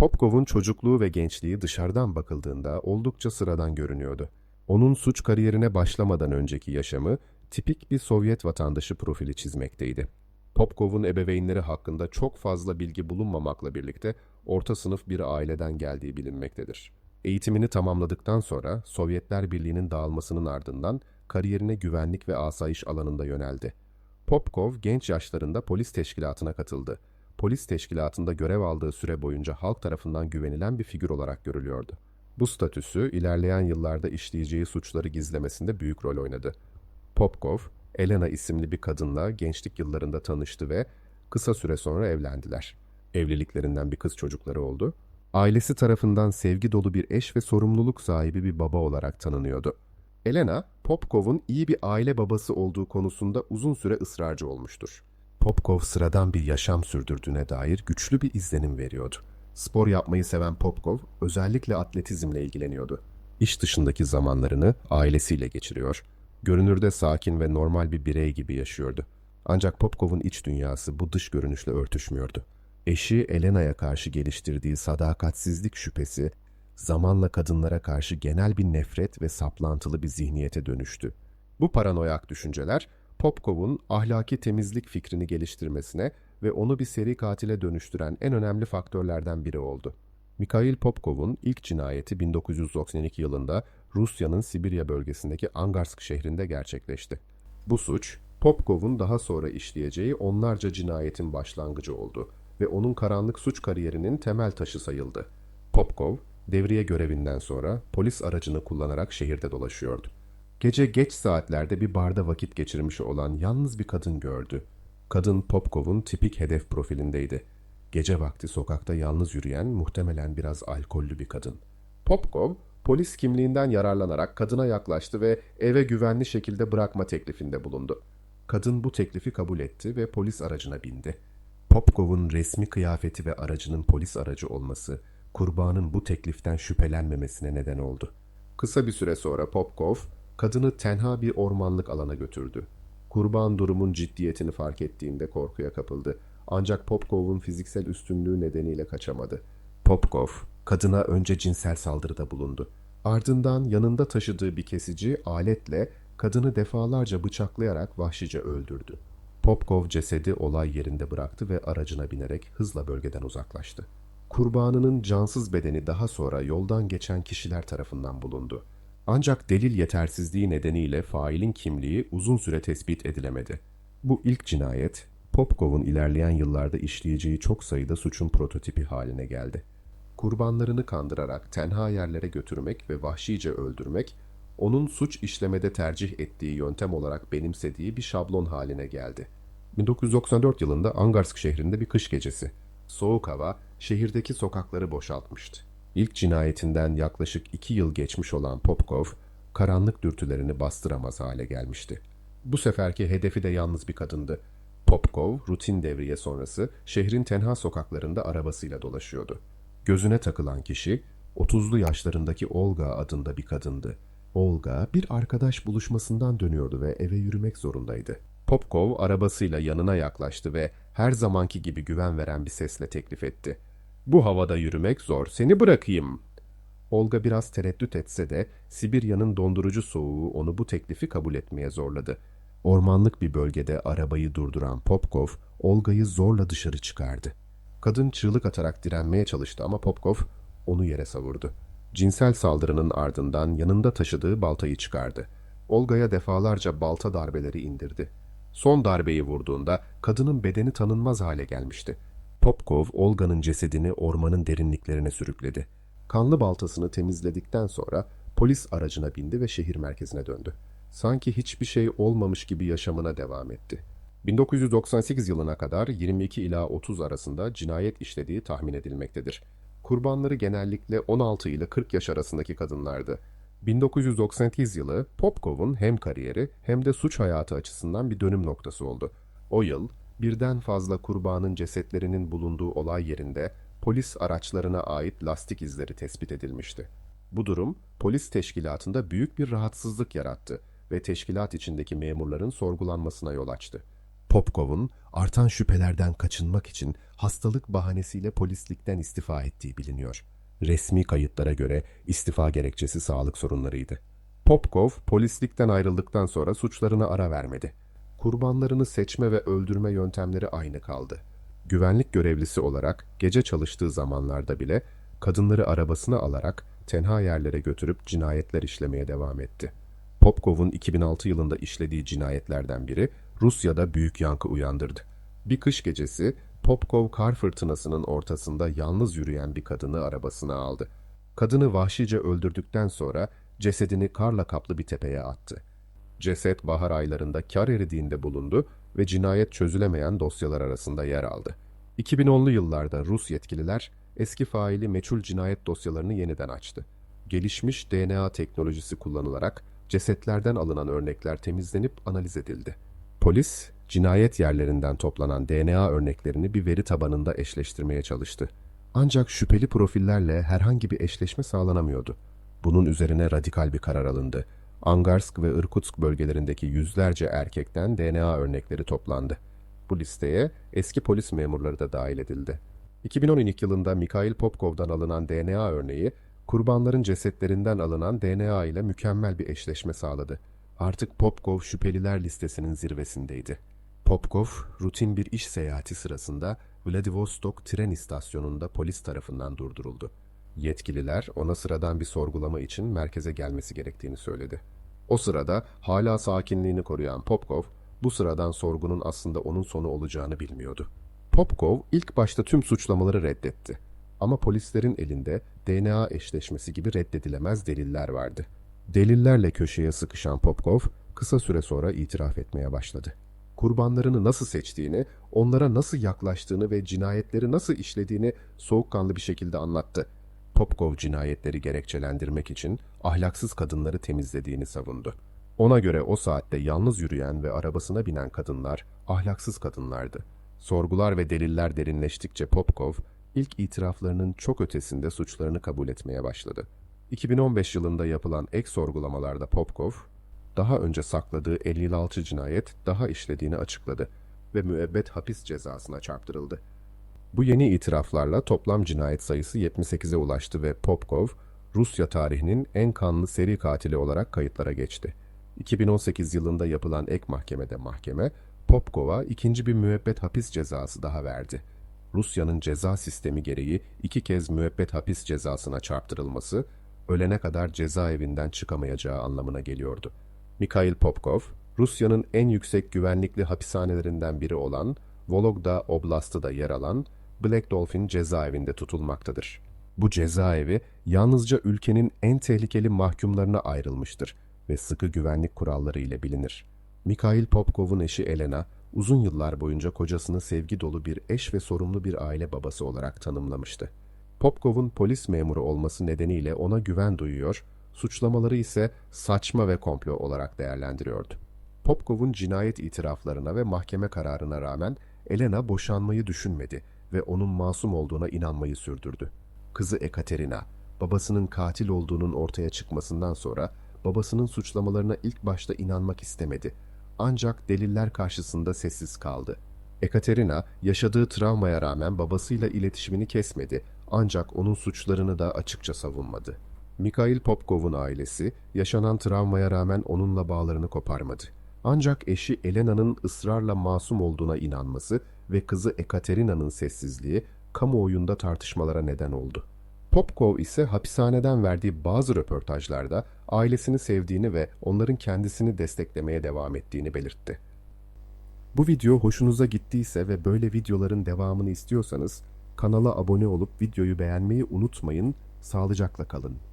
Popkov'un çocukluğu ve gençliği dışarıdan bakıldığında oldukça sıradan görünüyordu. Onun suç kariyerine başlamadan önceki yaşamı tipik bir Sovyet vatandaşı profili çizmekteydi. Popkov'un ebeveynleri hakkında çok fazla bilgi bulunmamakla birlikte orta sınıf bir aileden geldiği bilinmektedir. Eğitimini tamamladıktan sonra Sovyetler Birliği'nin dağılmasının ardından kariyerine güvenlik ve asayiş alanında yöneldi. Popkov genç yaşlarında polis teşkilatına katıldı. Polis teşkilatında görev aldığı süre boyunca halk tarafından güvenilen bir figür olarak görülüyordu. Bu statüsü ilerleyen yıllarda işleyeceği suçları gizlemesinde büyük rol oynadı. Popkov, Elena isimli bir kadınla gençlik yıllarında tanıştı ve kısa süre sonra evlendiler. Evliliklerinden bir kız çocukları oldu. Ailesi tarafından sevgi dolu bir eş ve sorumluluk sahibi bir baba olarak tanınıyordu. Elena, Popkov'un iyi bir aile babası olduğu konusunda uzun süre ısrarcı olmuştur. Popkov sıradan bir yaşam sürdürdüğüne dair güçlü bir izlenim veriyordu. Spor yapmayı seven Popkov özellikle atletizmle ilgileniyordu. İş dışındaki zamanlarını ailesiyle geçiriyor, görünürde sakin ve normal bir birey gibi yaşıyordu. Ancak Popkov'un iç dünyası bu dış görünüşle örtüşmüyordu. Eşi Elena'ya karşı geliştirdiği sadakatsizlik şüphesi zamanla kadınlara karşı genel bir nefret ve saplantılı bir zihniyete dönüştü. Bu paranoyak düşünceler Popkov'un ahlaki temizlik fikrini geliştirmesine ve onu bir seri katile dönüştüren en önemli faktörlerden biri oldu. Mikhail Popkov'un ilk cinayeti 1992 yılında Rusya'nın Sibirya bölgesindeki Angarsk şehrinde gerçekleşti. Bu suç, Popkov'un daha sonra işleyeceği onlarca cinayetin başlangıcı oldu ve onun karanlık suç kariyerinin temel taşı sayıldı. Popkov, devriye görevinden sonra polis aracını kullanarak şehirde dolaşıyordu. Gece geç saatlerde bir barda vakit geçirmiş olan yalnız bir kadın gördü. Kadın Popkov'un tipik hedef profilindeydi. Gece vakti sokakta yalnız yürüyen muhtemelen biraz alkollü bir kadın. Popkov, polis kimliğinden yararlanarak kadına yaklaştı ve eve güvenli şekilde bırakma teklifinde bulundu. Kadın bu teklifi kabul etti ve polis aracına bindi. Popkov'un resmi kıyafeti ve aracının polis aracı olması, kurbanın bu tekliften şüphelenmemesine neden oldu. Kısa bir süre sonra Popkov, kadını tenha bir ormanlık alana götürdü. Kurban durumun ciddiyetini fark ettiğinde korkuya kapıldı. Ancak Popkov'un fiziksel üstünlüğü nedeniyle kaçamadı. Popkov, kadına önce cinsel saldırıda bulundu. Ardından yanında taşıdığı bir kesici aletle kadını defalarca bıçaklayarak vahşice öldürdü. Popkov cesedi olay yerinde bıraktı ve aracına binerek hızla bölgeden uzaklaştı. Kurbanının cansız bedeni daha sonra yoldan geçen kişiler tarafından bulundu. Ancak delil yetersizliği nedeniyle failin kimliği uzun süre tespit edilemedi. Bu ilk cinayet, Popkov'un ilerleyen yıllarda işleyeceği çok sayıda suçun prototipi haline geldi. Kurbanlarını kandırarak tenha yerlere götürmek ve vahşice öldürmek, onun suç işlemede tercih ettiği yöntem olarak benimsediği bir şablon haline geldi. 1994 yılında Angarsk şehrinde bir kış gecesi. Soğuk hava şehirdeki sokakları boşaltmıştı. İlk cinayetinden yaklaşık iki yıl geçmiş olan Popkov, karanlık dürtülerini bastıramaz hale gelmişti. Bu seferki hedefi de yalnız bir kadındı. Popkov, rutin devriye sonrası şehrin tenha sokaklarında arabasıyla dolaşıyordu. Gözüne takılan kişi, 30'lu yaşlarındaki Olga adında bir kadındı. Olga bir arkadaş buluşmasından dönüyordu ve eve yürümek zorundaydı. Popkov arabasıyla yanına yaklaştı ve her zamanki gibi güven veren bir sesle teklif etti. Bu havada yürümek zor, seni bırakayım. Olga biraz tereddüt etse de Sibirya'nın dondurucu soğuğu onu bu teklifi kabul etmeye zorladı. Ormanlık bir bölgede arabayı durduran Popkov, Olga'yı zorla dışarı çıkardı. Kadın çığlık atarak direnmeye çalıştı ama Popkov onu yere savurdu. Cinsel saldırının ardından yanında taşıdığı baltayı çıkardı. Olga'ya defalarca balta darbeleri indirdi. Son darbeyi vurduğunda kadının bedeni tanınmaz hale gelmişti. Popkov, Olga'nın cesedini ormanın derinliklerine sürükledi. Kanlı baltasını temizledikten sonra polis aracına bindi ve şehir merkezine döndü. Sanki hiçbir şey olmamış gibi yaşamına devam etti. 1998 yılına kadar 22 ila 30 arasında cinayet işlediği tahmin edilmektedir. Kurbanları genellikle 16 ile 40 yaş arasındaki kadınlardı. 1998 yılı Popkov'un hem kariyeri hem de suç hayatı açısından bir dönüm noktası oldu. O yıl birden fazla kurbanın cesetlerinin bulunduğu olay yerinde polis araçlarına ait lastik izleri tespit edilmişti. Bu durum polis teşkilatında büyük bir rahatsızlık yarattı ve teşkilat içindeki memurların sorgulanmasına yol açtı. Popkov'un artan şüphelerden kaçınmak için hastalık bahanesiyle polislikten istifa ettiği biliniyor. Resmi kayıtlara göre istifa gerekçesi sağlık sorunlarıydı. Popkov polislikten ayrıldıktan sonra suçlarına ara vermedi. Kurbanlarını seçme ve öldürme yöntemleri aynı kaldı. Güvenlik görevlisi olarak gece çalıştığı zamanlarda bile kadınları arabasına alarak tenha yerlere götürüp cinayetler işlemeye devam etti. Popkov'un 2006 yılında işlediği cinayetlerden biri Rusya'da büyük yankı uyandırdı. Bir kış gecesi Popkov kar fırtınasının ortasında yalnız yürüyen bir kadını arabasına aldı. Kadını vahşice öldürdükten sonra cesedini karla kaplı bir tepeye attı. Ceset bahar aylarında kar eridiğinde bulundu ve cinayet çözülemeyen dosyalar arasında yer aldı. 2010'lu yıllarda Rus yetkililer eski faili meçhul cinayet dosyalarını yeniden açtı. Gelişmiş DNA teknolojisi kullanılarak cesetlerden alınan örnekler temizlenip analiz edildi. Polis, cinayet yerlerinden toplanan DNA örneklerini bir veri tabanında eşleştirmeye çalıştı. Ancak şüpheli profillerle herhangi bir eşleşme sağlanamıyordu. Bunun üzerine radikal bir karar alındı. Angarsk ve Irkutsk bölgelerindeki yüzlerce erkekten DNA örnekleri toplandı. Bu listeye eski polis memurları da dahil edildi. 2012 yılında Mikhail Popkov'dan alınan DNA örneği, kurbanların cesetlerinden alınan DNA ile mükemmel bir eşleşme sağladı. Artık Popkov şüpheliler listesinin zirvesindeydi. Popkov, rutin bir iş seyahati sırasında Vladivostok tren istasyonunda polis tarafından durduruldu. Yetkililer ona sıradan bir sorgulama için merkeze gelmesi gerektiğini söyledi. O sırada hala sakinliğini koruyan Popkov, bu sıradan sorgunun aslında onun sonu olacağını bilmiyordu. Popkov ilk başta tüm suçlamaları reddetti. Ama polislerin elinde DNA eşleşmesi gibi reddedilemez deliller vardı. Delillerle köşeye sıkışan Popkov kısa süre sonra itiraf etmeye başladı. Kurbanlarını nasıl seçtiğini, onlara nasıl yaklaştığını ve cinayetleri nasıl işlediğini soğukkanlı bir şekilde anlattı. Popkov cinayetleri gerekçelendirmek için ahlaksız kadınları temizlediğini savundu. Ona göre o saatte yalnız yürüyen ve arabasına binen kadınlar ahlaksız kadınlardı. Sorgular ve deliller derinleştikçe Popkov, ilk itiraflarının çok ötesinde suçlarını kabul etmeye başladı. 2015 yılında yapılan ek sorgulamalarda Popkov, daha önce sakladığı 56 cinayet daha işlediğini açıkladı ve müebbet hapis cezasına çarptırıldı. Bu yeni itiraflarla toplam cinayet sayısı 78'e ulaştı ve Popkov, Rusya tarihinin en kanlı seri katili olarak kayıtlara geçti. 2018 yılında yapılan ek mahkemede mahkeme, Popkov'a ikinci bir müebbet hapis cezası daha verdi. Rusya'nın ceza sistemi gereği iki kez müebbet hapis cezasına çarptırılması, ölene kadar cezaevinden çıkamayacağı anlamına geliyordu. Mikhail Popkov, Rusya'nın en yüksek güvenlikli hapishanelerinden biri olan Vologda Oblast'ta yer alan Black Dolphin cezaevinde tutulmaktadır. Bu cezaevi yalnızca ülkenin en tehlikeli mahkumlarına ayrılmıştır ve sıkı güvenlik kuralları ile bilinir. Mikhail Popkov'un eşi Elena, uzun yıllar boyunca kocasını sevgi dolu bir eş ve sorumlu bir aile babası olarak tanımlamıştı. Popkov'un polis memuru olması nedeniyle ona güven duyuyor, suçlamaları ise saçma ve komplo olarak değerlendiriyordu. Popkov'un cinayet itiraflarına ve mahkeme kararına rağmen Elena boşanmayı düşünmedi ve onun masum olduğuna inanmayı sürdürdü. Kızı Ekaterina, babasının katil olduğunun ortaya çıkmasından sonra babasının suçlamalarına ilk başta inanmak istemedi. Ancak deliller karşısında sessiz kaldı. Ekaterina yaşadığı travmaya rağmen babasıyla iletişimini kesmedi ancak onun suçlarını da açıkça savunmadı. Mikhail Popkov'un ailesi yaşanan travmaya rağmen onunla bağlarını koparmadı. Ancak eşi Elena'nın ısrarla masum olduğuna inanması ve kızı Ekaterina'nın sessizliği kamuoyunda tartışmalara neden oldu. Popkov ise hapishaneden verdiği bazı röportajlarda ailesini sevdiğini ve onların kendisini desteklemeye devam ettiğini belirtti. Bu video hoşunuza gittiyse ve böyle videoların devamını istiyorsanız kanala abone olup videoyu beğenmeyi unutmayın. Sağlıcakla kalın.